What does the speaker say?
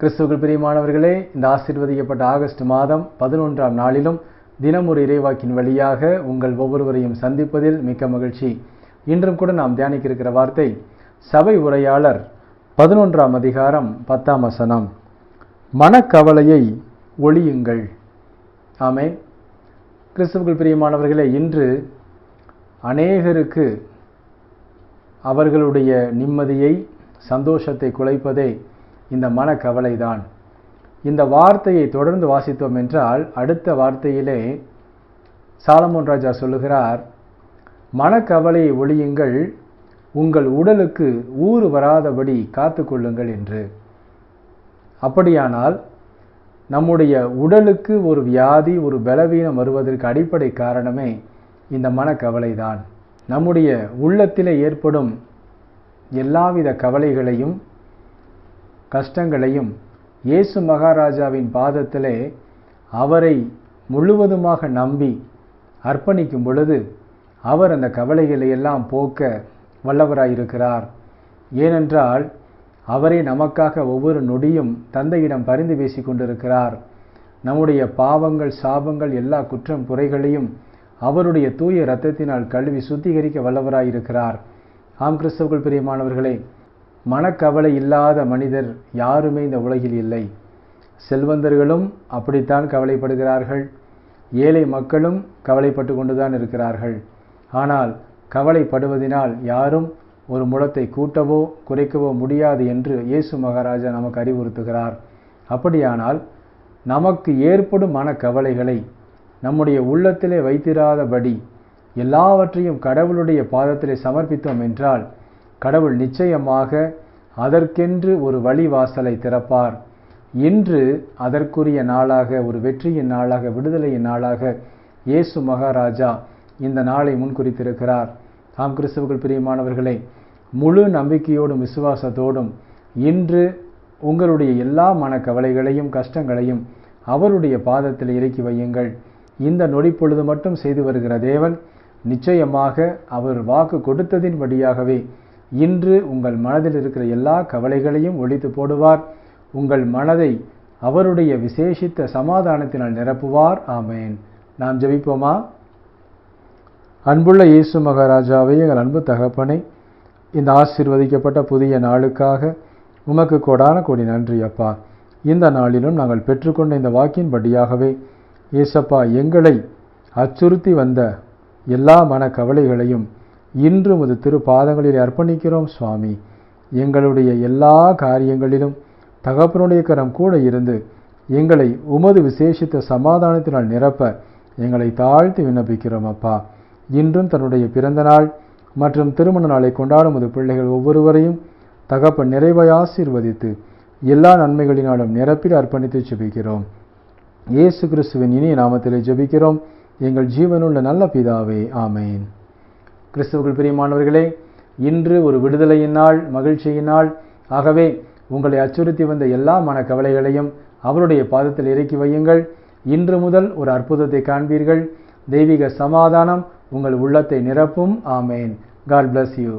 கிறிஸ்துவர்கள் பிரியமானவர்களே இந்த ஆசீர்வதிக்கப்பட்ட ஆகஸ்ட் மாதம் பதினொன்றாம் நாளிலும் தினம் ஒரு இறைவாக்கின் வழியாக உங்கள் ஒவ்வொருவரையும் சந்திப்பதில் மிக்க மகிழ்ச்சி. இன்றும் கூட நாம் தியானிக்க இருக்கிற வார்த்தை சபை உரையாளர் பதினொன்றாம் அதிகாரம் பத்தாம் வசனம் மனக்கவலையை ஒழியுங்கள். ஆமே கிறிஸ்துவுக்குள் பிரியமானவர்களே இன்று அநேகருக்கு அவர்களுடைய நிம்மதியை சந்தோஷத்தை குலைப்பதே இந்த மனக்கவலைதான். இந்த வார்த்தையை தொடர்ந்து வாசித்தோம் என்றால் அடுத்த வார்த்தையிலே சாலமோன் ராஜா சொல்லுகிறார் மனக்கவலையை ஒழியுங்கள் உங்கள் உடலுக்கு ஊறு வராதபடி காத்து கொள்ளுங்கள் என்று. அப்படியானால் நம்முடைய உடலுக்கு ஒரு வியாதி ஒரு பலவீனம் வருவதற்கு அடிப்படை காரணமே இந்த மனக்கவலை தான் நம்முடைய உள்ளத்திலே ஏற்படும் எல்லாவித கவலைகளையும் கஷ்டங்களையும் இயேசு மகாராஜாவின் பாதத்திலே அவரை முழுவதுமாக நம்பி அர்ப்பணிக்கும் பொழுது அவர் அந்த கவலைகளை எல்லாம் போக்க வல்லவராயிருக்கிறார். ஏனென்றால் அவரே நமக்காக ஒவ்வொரு நொடியும் தந்தையிடம் பரிந்து பேசி கொண்டிருக்கிறார். நம்முடைய பாவங்கள் சாபங்கள் எல்லா குற்றம் குறைகளையும் அவருடைய தூய இரத்தத்தினால் கழுவி சுத்திகரிக்க வல்லவராயிருக்கிறார். ஆம் கிறிஸ்தவர்கள் பிரியமானவர்களே மனக்கவலை இல்லாத மனிதர் யாருமே இந்த உலகில் இல்லை. செல்வந்தர்களும் அப்படித்தான் கவலைப்படுகிறார்கள். ஏழை மக்களும் கவலைப்பட்டு கொண்டுதான் இருக்கிறார்கள். ஆனால் கவலைப்படுவதினால் யாரும் ஒரு முளத்தை கூட்டவோ குறைக்கவோ முடியாது என்று இயேசு மகாராஜா நமக்கு அறிவுறுத்துகிறார். அப்படியானால் நமக்கு ஏற்படும் மனக்கவலைகளை நம்முடைய உள்ளத்திலே வைத்திராதபடி எல்லாவற்றையும் கடவுளுடைய பாதத்திலே சமர்ப்பித்தோம் என்றால் கடவுள் நிச்சயமாக அதற்கென்று ஒரு வழிவாசலை திறப்பார். இன்று அதற்குரிய நாளாக ஒரு வெற்றியின் நாளாக விடுதலையின் நாளாக இயேசு மகாராஜா இந்த நாளை முன்குறித்திருக்கிறார். தாம் கிறிஸ்துவுக்குள் பிரியமானவர்களே முழு நம்பிக்கையோடும் விசுவாசத்தோடும் இன்று உங்களுடைய எல்லா மனக்கவலைகளையும் கஷ்டங்களையும் அவருடைய பாதத்தில் இறக்கி வையுங்கள். இந்த நொடிப்பொழுது மட்டும் செய்து வருகிற தேவன் நிச்சயமாக அவர் வாக்கு கொடுத்ததின்படியாகவே இன்று உங்கள் மனதில் இருக்கிற எல்லா கவலைகளையும் ஒழித்து போடுவார். உங்கள் மனதை அவருடைய விசேஷித்த சமாதானத்தினால் நிரப்புவார். ஆமேன். நாம் ஜெபிப்போமா? அன்புள்ள இயேசு மகாராஜாவை எங்கள் அன்பு தகப்பனை இந்த ஆசீர்வதிக்கப்பட்ட புதிய நாளுக்காக உமக்கு கொடான கொடி நன்றி அப்பா. இந்த நாளிலும் நாங்கள் பெற்றுக்கொண்ட இந்த வாக்கின்படியாகவே ஏசப்பா எங்களை அச்சுறுத்தி வந்த எல்லா மன கவலைகளையும் இன்று உமது திரு பாதங்களில் அர்ப்பணிக்கிறோம் சுவாமி. எங்களுடைய எல்லா காரியங்களிலும் தகப்பனுடைய கரம் கூட இருந்து எங்களை உமது விசேஷித்த சமாதானத்தினால் நிரப்ப எங்களை தாழ்த்தி விண்ணப்பிக்கிறோம் அப்பா. இன்றும் தன்னுடைய பிறந்த நாள் மற்றும் திருமண நாளை கொண்டாடும் உமது பிள்ளைகள் ஒவ்வொருவரையும் தகப்பன் நிறைவாய் ஆசீர்வதித்து எல்லா நன்மைகளினாலும் நிரப்பில் அர்ப்பணித்து ஜெபிக்கிறோம். இயேசு கிறிஸ்துவின் இனிய நாமத்திலே ஜெபிக்கிறோம். எங்கள் ஜீவனுள்ள நல்ல பிதாவே ஆமேன். கிறிஸ்துவுக்குள் பிரியமானவர்களே இன்று ஒரு விடுதலையினால் மகிழ்ச்சியினால் ஆகவே உங்களை அச்சுறுத்தி வந்த எல்லா மன கவலைகளையும் அவருடைய பாதத்தில் இறக்கி வையுங்கள். இன்று முதல் ஒரு அற்புதத்தை காண்பீர்கள். தெய்வீக சமாதானம் உங்கள் உள்ளத்தை நிரப்பும். ஆமேன். God bless you